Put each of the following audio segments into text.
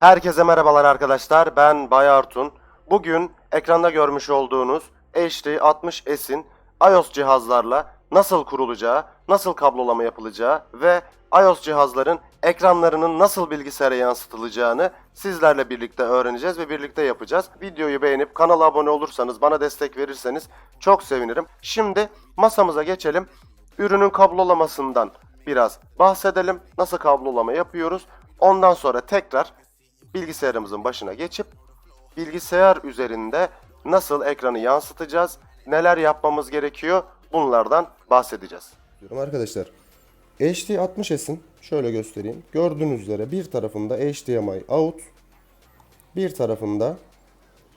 Herkese merhabalar arkadaşlar. Ben Bay Artun. Bugün ekranda görmüş olduğunuz HD60S'in iOS cihazlarla nasıl kurulacağı, nasıl kablolama yapılacağı ve iOS cihazların ekranlarının nasıl bilgisayara yansıtılacağını sizlerle birlikte öğreneceğiz ve birlikte yapacağız. Videoyu beğenip kanala abone olursanız, bana destek verirseniz çok sevinirim. Şimdi masamıza geçelim. Ürünün kablolamasından biraz bahsedelim. Nasıl kablolama yapıyoruz? Ondan sonra tekrar bilgisayarımızın başına geçip bilgisayar üzerinde nasıl ekranı yansıtacağız, neler yapmamız gerekiyor bunlardan bahsedeceğiz. diyorum arkadaşlar. HD60S'in şöyle göstereyim. Gördüğünüz üzere bir tarafında HDMI out, bir tarafında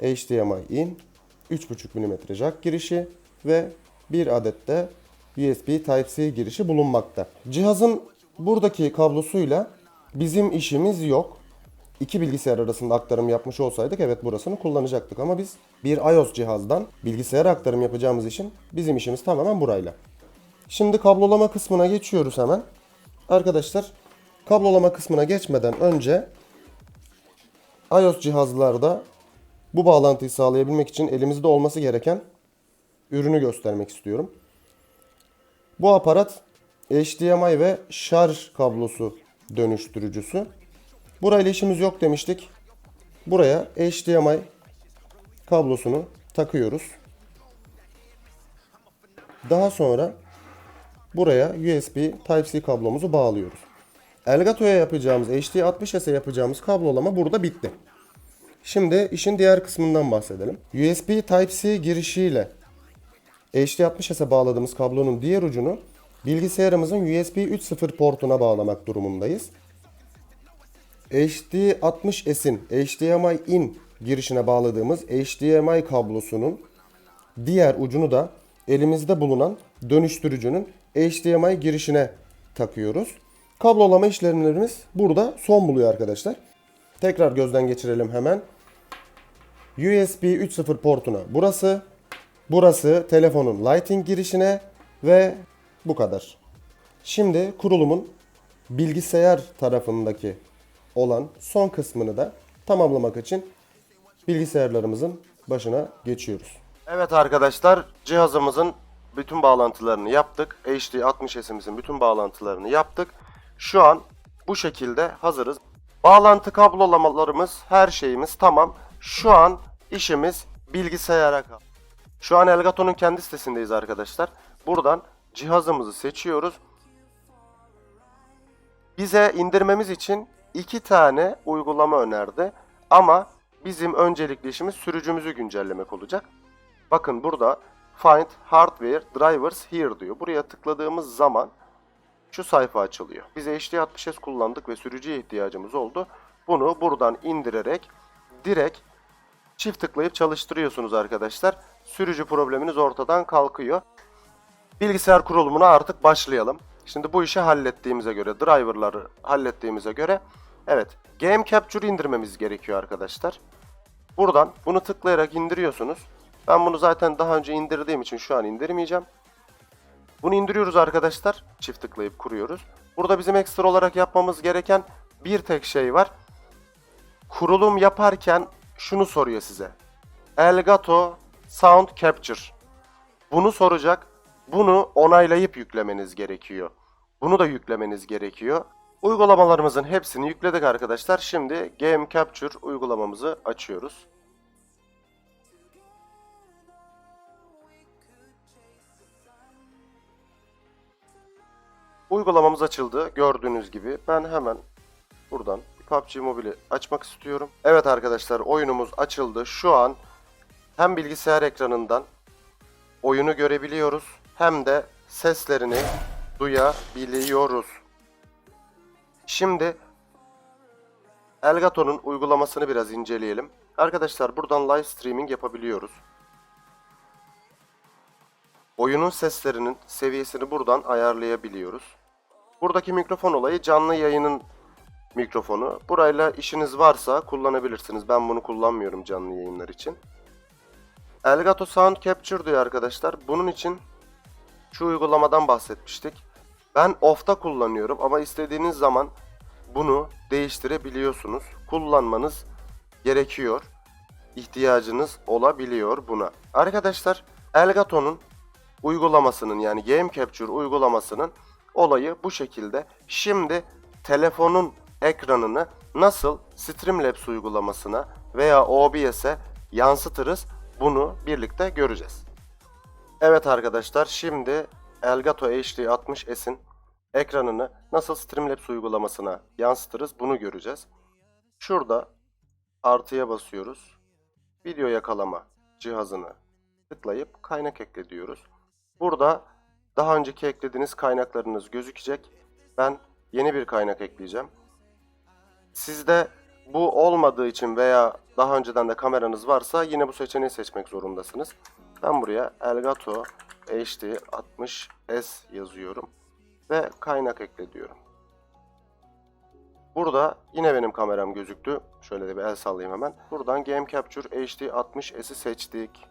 HDMI in, 3.5 mm jack girişi ve bir adet de USB Type-C girişi bulunmakta. Cihazın buradaki kablosuyla bizim işimiz yok. İki bilgisayar arasında aktarım yapmış olsaydık evet burasını kullanacaktık ama biz bir iOS cihazdan bilgisayara aktarım yapacağımız için bizim işimiz tamamen burayla. Şimdi kablolama kısmına geçiyoruz hemen. Arkadaşlar kablolama kısmına geçmeden önce iOS cihazlarda bu bağlantıyı sağlayabilmek için elimizde olması gereken ürünü göstermek istiyorum. Bu aparat HDMI ve şarj kablosu dönüştürücüsü. Burayla işimiz yok demiştik. Buraya HDMI kablosunu takıyoruz. Daha sonra buraya USB Type-C kablomuzu bağlıyoruz. Elgato'ya yapacağımız, HD60S'e yapacağımız kablolama burada bitti. Şimdi işin diğer kısmından bahsedelim. USB Type-C girişiyle HD60S'e bağladığımız kablonun diğer ucunu bilgisayarımızın USB 3.0 portuna bağlamak durumundayız. HD60S'in HDMI in girişine bağladığımız HDMI kablosunun diğer ucunu da elimizde bulunan dönüştürücünün HDMI girişine takıyoruz. Kablolama işlemlerimiz burada son buluyor arkadaşlar. Tekrar gözden geçirelim hemen. USB 3.0 portuna burası. Burası telefonun lighting girişine ve bu kadar. Şimdi kurulumun bilgisayar tarafındaki olan son kısmını da tamamlamak için bilgisayarlarımızın başına geçiyoruz. Evet arkadaşlar cihazımızın bütün bağlantılarını yaptık. HD60S'imizin bütün bağlantılarını yaptık. Şu an bu şekilde hazırız. Bağlantı kablolamalarımız, her şeyimiz tamam. Şu an işimiz bilgisayara kaldı. Şu an Elgato'nun kendi sitesindeyiz arkadaşlar. Buradan cihazımızı seçiyoruz. Bize indirmemiz için iki tane uygulama önerdi. Ama bizim öncelikli işimiz sürücümüzü güncellemek olacak. Bakın burada Find Hardware Drivers Here diyor. Buraya tıkladığımız zaman şu sayfa açılıyor. Biz HD60S kullandık ve sürücüye ihtiyacımız oldu. Bunu buradan indirerek direkt çift tıklayıp çalıştırıyorsunuz arkadaşlar. Sürücü probleminiz ortadan kalkıyor. Bilgisayar kurulumuna artık başlayalım. Şimdi bu işi hallettiğimize göre, driverları hallettiğimize göre evet Game Capture indirmemiz gerekiyor arkadaşlar. Buradan bunu tıklayarak indiriyorsunuz. Ben bunu zaten daha önce indirdiğim için şu an indirmeyeceğim. Bunu indiriyoruz arkadaşlar. Çift tıklayıp kuruyoruz. Burada bizim ekstra olarak yapmamız gereken bir tek şey var. Kurulum yaparken şunu soruyor size. Elgato Sound Capture. Bunu soracak. Bunu onaylayıp yüklemeniz gerekiyor. Bunu da yüklemeniz gerekiyor. Uygulamalarımızın hepsini yükledik arkadaşlar. Şimdi Game Capture uygulamamızı açıyoruz. Uygulamamız açıldı. Gördüğünüz gibi ben hemen buradan PUBG Mobile'i açmak istiyorum. Evet arkadaşlar oyunumuz açıldı. Şu an hem bilgisayar ekranından oyunu görebiliyoruz hem de seslerini duyabiliyoruz. Şimdi Elgato'nun uygulamasını biraz inceleyelim. Arkadaşlar buradan live streaming yapabiliyoruz. Oyunun seslerinin seviyesini buradan ayarlayabiliyoruz. Buradaki mikrofon olayı canlı yayının mikrofonu. Burayla işiniz varsa kullanabilirsiniz. Ben bunu kullanmıyorum canlı yayınlar için. Elgato Sound Capture diyor arkadaşlar. Bunun için şu uygulamadan bahsetmiştik. Ben off'ta kullanıyorum ama istediğiniz zaman bunu değiştirebiliyorsunuz. kullanmanız gerekiyor. İhtiyacınız olabiliyor buna. Arkadaşlar Elgato'nun uygulamasının yani Game Capture uygulamasının olayı bu şekilde. Şimdi telefonun ekranını nasıl Streamlabs uygulamasına veya OBS'e yansıtırız bunu birlikte göreceğiz. Evet arkadaşlar şimdi Elgato HD 60S'in ekranını nasıl Streamlabs uygulamasına yansıtırız bunu göreceğiz. Şurada artıya basıyoruz. Video yakalama cihazını tıklayıp kaynak ekle diyoruz. Burada daha önceki eklediğiniz kaynaklarınız gözükecek. Ben yeni bir kaynak ekleyeceğim. Sizde bu olmadığı için veya daha önceden de kameranız varsa yine bu seçeneği seçmek zorundasınız. Ben buraya Elgato HD 60S yazıyorum ve kaynak ekle diyorum. Burada yine benim kameram gözüktü. Şöyle de bir el sallayayım hemen. Buradan Game Capture HD 60S'i seçtik.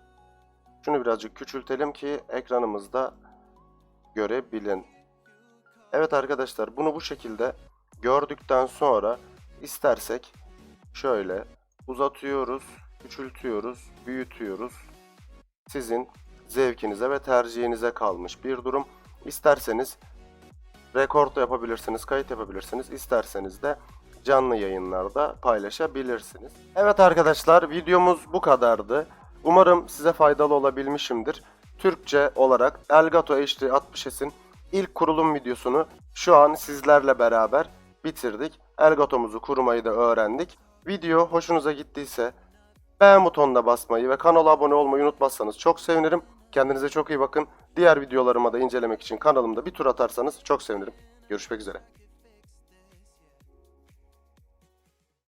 Şunu birazcık küçültelim ki ekranımızda görebilin. Evet arkadaşlar bunu bu şekilde gördükten sonra istersek şöyle uzatıyoruz, küçültüyoruz, büyütüyoruz. Sizin zevkinize ve tercihinize kalmış bir durum. İsterseniz rekord da yapabilirsiniz, kayıt yapabilirsiniz. İsterseniz de canlı yayınlarda paylaşabilirsiniz. Evet arkadaşlar videomuz bu kadardı. Umarım size faydalı olabilmişimdir. Türkçe olarak Elgato HD 60S'in ilk kurulum videosunu şu an sizlerle beraber bitirdik. Elgato'muzu kurmayı da öğrendik. Video hoşunuza gittiyse beğen butonuna basmayı ve kanala abone olmayı unutmazsanız çok sevinirim. Kendinize çok iyi bakın. Diğer videolarıma da incelemek için kanalımda bir tur atarsanız çok sevinirim. Görüşmek üzere.